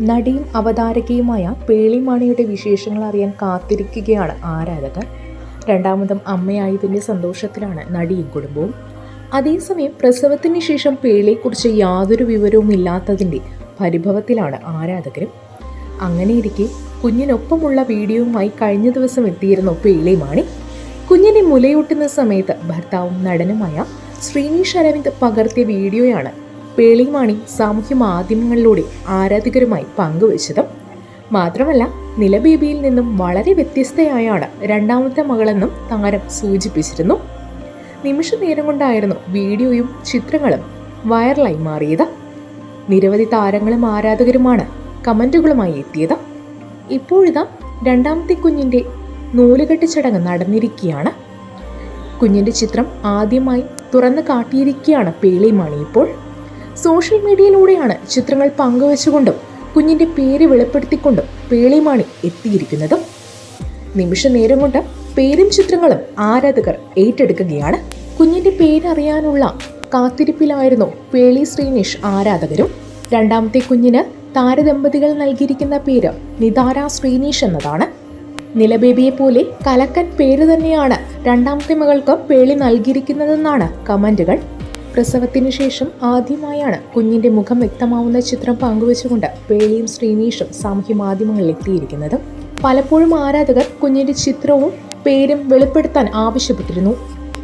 നടിയും അവതാരകയുമായ പേളിമാണിയുടെ വിശേഷങ്ങൾ അറിയാൻ കാത്തിരിക്കുകയാണ് ആരാധകർ. രണ്ടാമതും അമ്മയായതിന്റെ സന്തോഷത്തിലാണ് നടിയും കുടുംബവും. അതേസമയം പ്രസവത്തിന് ശേഷം പേളിയെക്കുറിച്ച് യാതൊരു വിവരവും ഇല്ലാത്തതിന്റെ പരിഭവത്തിലാണ് ആരാധകരും. അങ്ങനെയിരിക്കെ കുഞ്ഞിനൊപ്പമുള്ള വീഡിയോയുമായി കഴിഞ്ഞ ദിവസം എത്തിയിരുന്നു പേളിമാണി. കുഞ്ഞിനെ മുലയൂട്ടുന്ന സമയത്ത് ഭർത്താവും നടനുമായ ശ്രീനീഷ് അരവിന്ദ് പകർത്തിയ വീഡിയോയാണ് പേളിമാണി സാമൂഹ്യ മാധ്യമങ്ങളിലൂടെ ആരാധകരുമായി പങ്കുവച്ചതും മാത്രമല്ല നിലബേബിയിൽ നിന്നും വളരെ വ്യത്യസ്തയായാണ് രണ്ടാമത്തെ മകളെന്നും താരം സൂചിപ്പിച്ചിരുന്നു. നിമിഷ നേരം കൊണ്ടായിരുന്നു വീഡിയോയും ചിത്രങ്ങളും വൈറലായി മാറിയത്. നിരവധി താരങ്ങളും ആരാധകരുമാണ് കമന്റുകളുമായി എത്തിയത്. ഇപ്പോഴിതാ രണ്ടാമത്തെ കുഞ്ഞിന്റെ നൂലുകെട്ട് ചടങ്ങ് നടന്നിരിക്കുകയാണ്. കുഞ്ഞിന്റെ ചിത്രം ആദ്യമായി തുറന്നു കാട്ടിയിരിക്കുകയാണ് പേളിമാണി ഇപ്പോൾ. സോഷ്യൽ മീഡിയയിലൂടെയാണ് ചിത്രങ്ങൾ പങ്കുവച്ചുകൊണ്ടും കുഞ്ഞിന്റെ പേര് വെളിപ്പെടുത്തിക്കൊണ്ടും പേളിമാണി എത്തിയിരിക്കുന്നതും. നിമിഷ നേരം കൊണ്ട് പേരും ചിത്രങ്ങളും ആരാധകർ ഏറ്റെടുക്കുകയാണ്. കുഞ്ഞിന്റെ പേരറിയാനുള്ള കാത്തിരിപ്പിലായിരുന്നു പേളി ശ്രീനിഷ് ആരാധകരും. രണ്ടാമത്തെ കുഞ്ഞിന് താരദമ്പതികൾ നൽകിയിരിക്കുന്ന പേര് നിതാര ശ്രീനിഷ് എന്നതാണ്. നിലബേബിയെ പോലെ കലക്കൻ പേര് തന്നെയാണ് രണ്ടാമത്തെ മകൾക്ക് പേളി നൽകിയിരിക്കുന്നതെന്നാണ് കമന്റുകൾ. പ്രസവത്തിന് ശേഷം ആദ്യമായാണ് കുഞ്ഞിന്റെ മുഖം വ്യക്തമാവുന്ന ചിത്രം പങ്കുവച്ചുകൊണ്ട് പേളിയും ശ്രീനീഷും സാമൂഹ്യ മാധ്യമങ്ങളിൽ എത്തിയിരിക്കുന്നത്. പലപ്പോഴും ആരാധകർ കുഞ്ഞിന്റെ ചിത്രവും പേരും വെളിപ്പെടുത്താൻ ആവശ്യപ്പെട്ടിരുന്നു.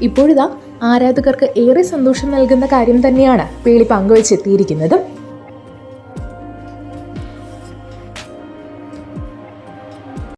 ഇപ്പോഴിതാ ആരാധകർക്ക് ഏറെ സന്തോഷം നൽകുന്ന കാര്യം തന്നെയാണ് പേളി പങ്കുവച്ചെത്തിയിരിക്കുന്നത്